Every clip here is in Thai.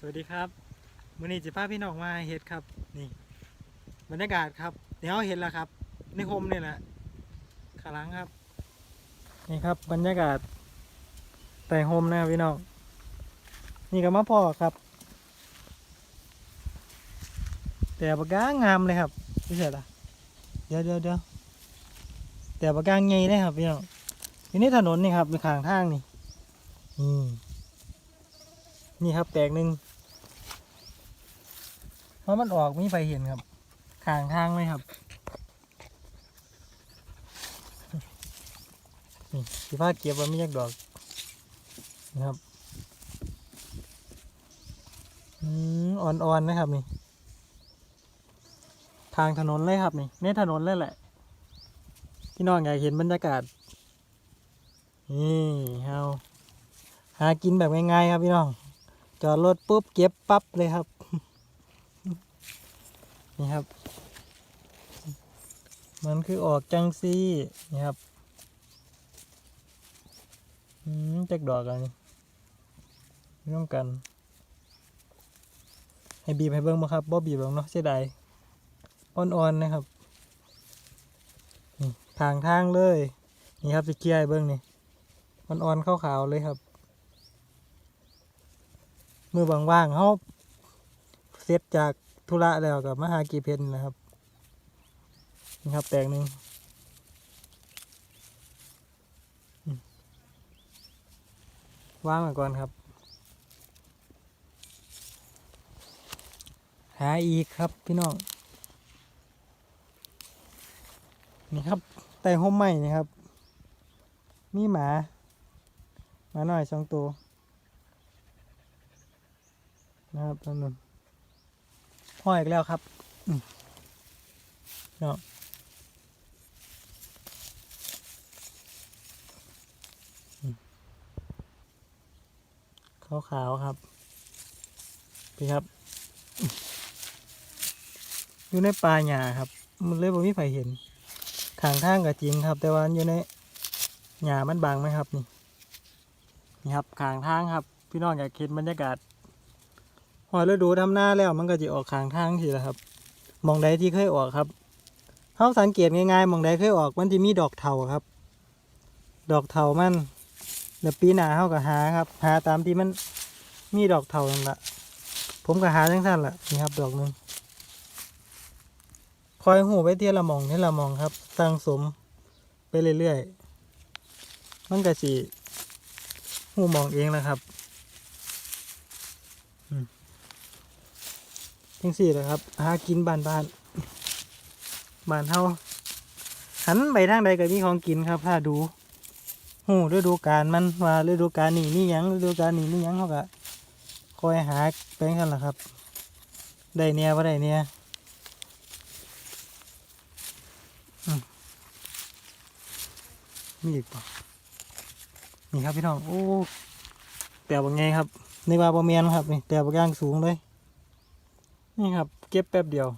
สวัสดีครับมื้อนี้จิพาพี่น้องมาเฮ็ดครับ นี่บรรยากาศครับเดี๋ยวเห็นแล้วครับในโฮมนี่แหละขาลังครับ นี่ครับบรรยากาศ แต่โฮมนะครับพี่น้องนี่ก็มาพ่อครับ แต่ปากกางามเลยครับพี่เสร็จละเดี๋ยวเดี๋ยวเดี๋ยวแต่ปากกางใหญ่เลยครับพี่น้องอยู่ในถนนนี่ครับในข้างทางนี่นี่ นี่ครับแตกหนึ่งเพราะมันออกมีไฟเห็นครับขางทางไหมครับนี่สีผ้าเก็บไว้ไม่ยากดอกนะครับอืมอ่อนๆนะครับนี่ ทางถนนเลยครับนี่ในถนนเลยแหละพี่น้องอยากเห็นบรรยากาศนี่เฮาหากินแบบง่ายๆครับพี่น้อง จอดรถปุ๊บเก็บปั๊บเลยครับ นี่ครับ มันคือออกจังซี่นี่ครับอืมจักดอกอะไรนี่ไม่ต้องกัน ให้บีบให้เบิ้งมาครับบ่บีบหรอกเนาะเสียดายอ่อนๆนะครับนี่ทางทางเลย นี่ครับจะเกียร์เบิ้งนี่อ่อนๆขาวๆเลยครับ มือบางว่างๆเขาเสร็จจากธุระแล้วกับมาหากีเพนนะครับ นี่ครับแตงหนึ่งว่างไว้ก่อนครับ หาอีกครับพี่น้อง นี่ครับไต่ห่มใหม่นี่ครับ มีหมา หมาหน่อยสองตัว นะครับนั่นนนห้อยอีกแล้วครับอืมเนาะขาวๆครับพี่ครับ อยู่ในป่าหญ้าครับ มันเลยบ่มีไผเห็นขางทางก็จริงครับ แต่ว่าอยู่ในหญ้ามันบางไหมครับนี่นี่ครับขางทางครับ พี่น้องอยากเห็นบรรยากาศ หอยฤดูทำหน้าแล้วมันก็จะออกขางทางทีละครับมองใดที่เคยออกครับเขาสังเกตง่ายๆมองใดเคยออกมันจะมีดอกเถาครับ ดอกเถามันเดี๋ยวปีหน้าเขาก็หาครับ หาตามที่มันมีดอกเถานั่นละผมก็หาจังสั้นละนี่ครับดอกหนึงคอยหูไปเทียละมองเทียละมองครับสร้างสมไปเรื่อยๆมันก็สิหูมองเองนะครับอืม จังสี่เลยครับหากินบ้านบ้านบ้านเฮาหันไปทางใดก็มีของกินครับถ้าดูหูฤดูกาลมันว่าฤดูกาลนี้นี่ยังฤดูกาลนี้นี่ยังเขาก็คอยหาไปกันล่ะครับ ได้เนี่ยว่าได้เนี่ยมีอีกเปล่านี่ครับพี่น้องโอ้แต่บางไงครับในว่าบะเมียนครับนี่แต่บางย่างสูงเลย นี่ครับ เก็บแป๊บเดียว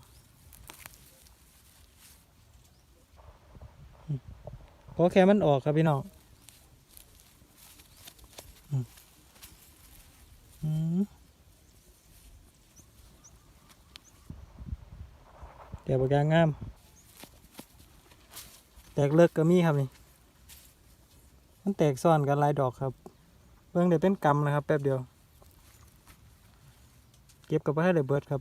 อืมขอแค่มันออกครับพี่น้องแต่บางยางงาม แตกเลิกก็มีครับนี่ มันแตกซ้อนกันลายดอกครับ เบิ่งเดี๋ยวเป็นกำนะครับ แป๊บเดียว เก็บกับให้เดี๋ยวเบิร์ดครับ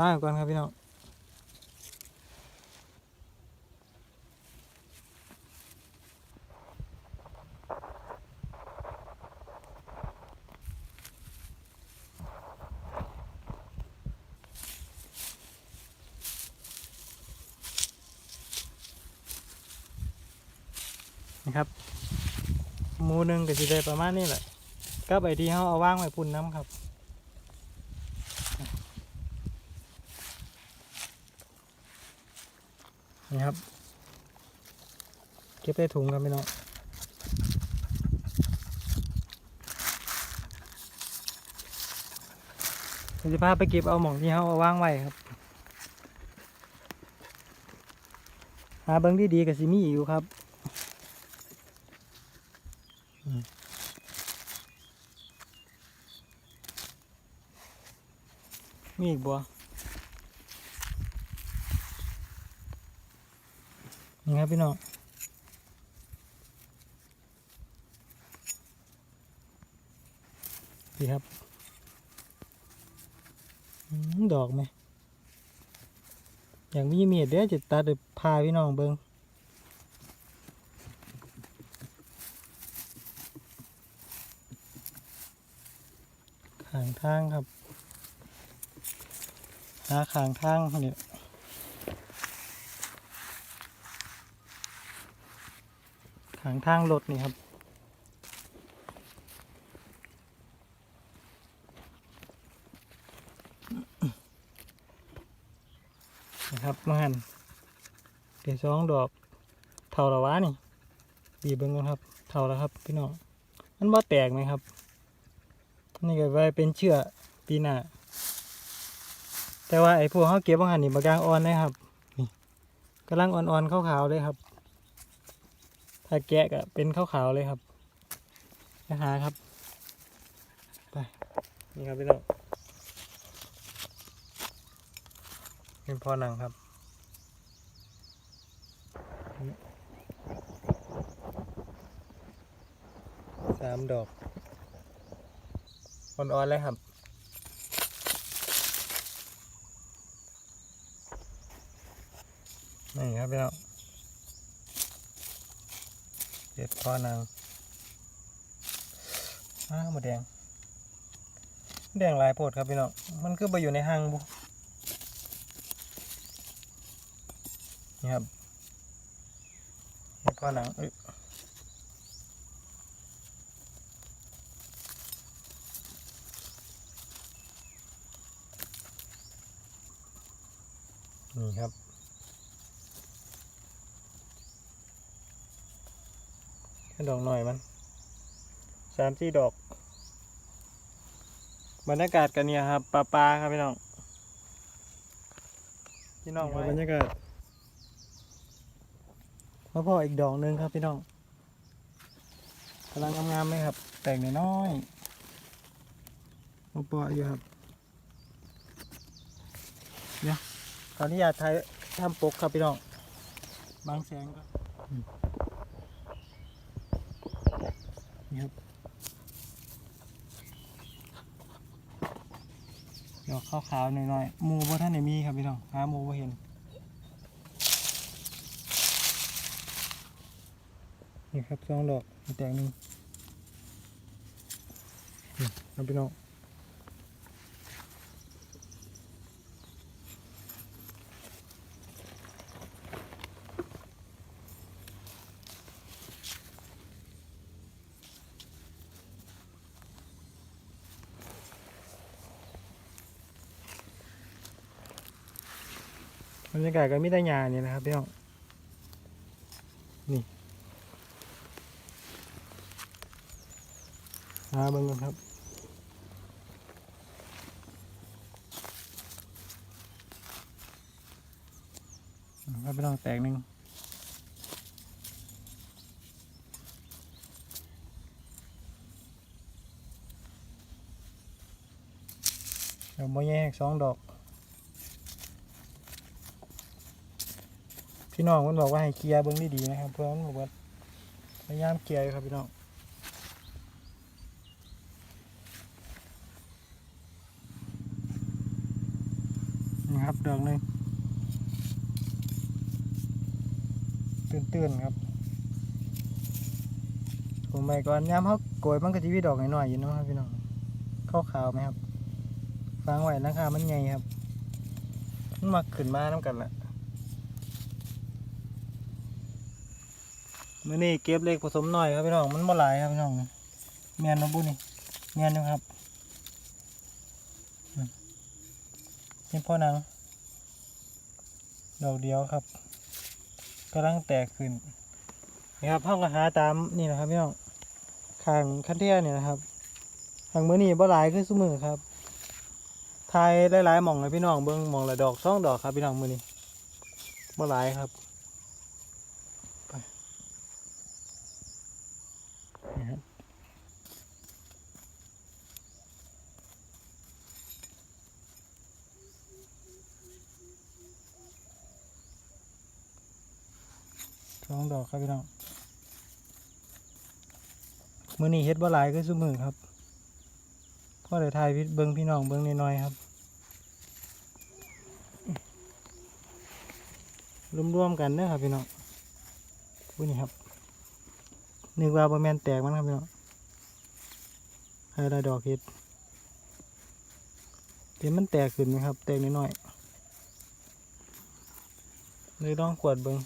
ว่างก่อนครับพี่น้องนะครับมูหนึ่งก็จะได้ประมาณนี้แหละก็ไอที่เขาเอาว่างไว้พุ่นน้ำครับ นี่ครับ เก็บใส่ถุงครับพี่น้องผมจะพาไปเก็บเอาหม่องที่เขาเอาว่างไว้ครับ หาเบิ้งที่ดีกับซิมีอยู่ครับมีอีกบัว นี่ครับพี่น้องดีครับ ดอกไหม อย่างมีเมียดเดี๋ยวจะตัดเดี๋ยวพาพี่น้องเบิงข้างทางครับ หาข้างทางเนี่ย ข้างทางรถนี่ครับ นะครับมาหันเดี๋ยวสองดอกเท่าละวะนี่บีบเบิ้งกันครับ เท่าแล้วครับ พี่น้องมันบ่แตกไหมครับ นี่ก็ไว้เป็นเชื่อปีหน้าแต่ว่าไอ้พวกเขาเก็บอาหารนี่บางอย่างอ่อนนะครับนี่กำลังอ่อนๆขาวๆเลยครับ ถ้าแกะก็เป็นขาวๆเลยครับไปหาครับไปนี่ครับพี่น้องเป็นพ่อหนังครับสามดอกอ่อนๆเลยครับนี่ครับพี่น้อง เด็ดพ่อนางอ้าหมดแดง แดงหลายโพดครับพี่น้อง มันคือไปอยู่ในห้างบุนี่ครับเด็ดพ่อนางเอ้ยนี่ครับ แค่ ดอกหน่อยมันสามสี่ดอก บรรยากาศกันเนี่ยครับปลาปลาครับพี่น้องพี่น้องบรรยากาศมาพ่ออีกดอกหนึ่งครับพี่น้องกำลังงามๆเลยครับ แต่งน้อยๆมาปออยู่ครับเนี่ยขออนุญาตถ่ายทำปกครับพี่น้องบางแสงครับ นี่ครับดอกขาวๆหน่อยๆมูบ่ท่านไหนมีครับพี่น้องหามูบ่เห็นนี่ครับสองดอกอีแตงหนึ่งนี่ครับพี่น้อง บรรยากาศก็มีแต่หญ้านี่นะครับพี่น้องนี่หาเบิ่งกันครับอืมครับพี่น้องแตกหนึ่งเดี๋ยวมาแยกสองดอก พี่น้องมันบอกว่าให้เคลียร์เบิ้งดีๆนะครับ เพื่อนบอกว่าพยายามเคลียร์ครับพี่น้องนี่ครับดอกหนึ่งตื่นๆครับผมไปก่อนย้ำเขาโกยมันก็จะมีดอกหน่อยๆอยู่นะครับพี่น้องเข้าขาวไหมครับฟังไหวนะครับมันใหญ่ครับ มันมาขึ้นมาน้ำกันละ มื่อนี้เก็บเล็กผสมหน่อยครับพี่น้องมันบ่หลายครับพี่น้องเมียนมาบุนี่เมียนนะครับนี่พ่อนังดอกเดียวครับกำลังแตกขึ้นนี่ครับห้องก็หาตามนี่นะครับพี่น้องข้างคันเทียเนี่ยนะครับทางมื่อนี้บ่หลายคือสมือครับทายหลายๆหม่องเลยพี่น้องเบิ้งหม่องละดอกสองดอกครับพี่น้องมื่อนี้บ่หลายครับ สองดอกครับพี่น้องมือนี้เฮ็ดบ่หลายคือซุมือครับพ่อได้ถ่ายวิเบิ่งพี่น้องเบิ่งน้อยๆครับรวมๆกันเด้อครับพี่น้องผู้นี้ครับนึกว่าบ่แมนแตกมันครับพี่น้องให้ได้ดอกเฮ็ดเห็นมันแตกขึ้นไหมครับ แตกน้อยๆเลยต้องกวดเบิ่ง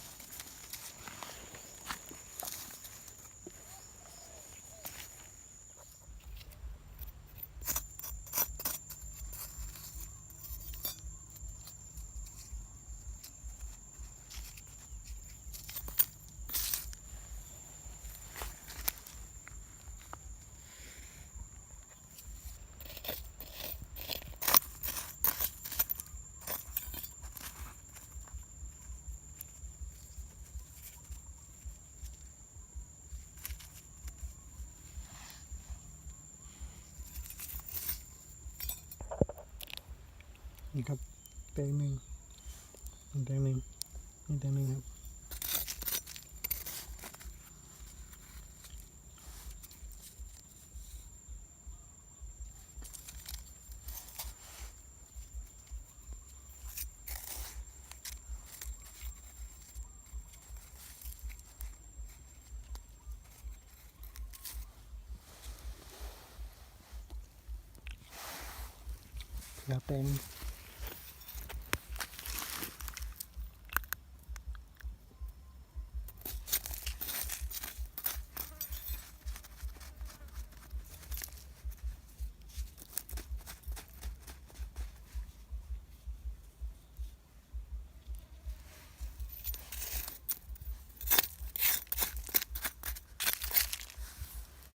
นี่ครับแตงหนึ่งนี่แตงหนึ่งนี่แตงหนึ่งครับแล้วแตง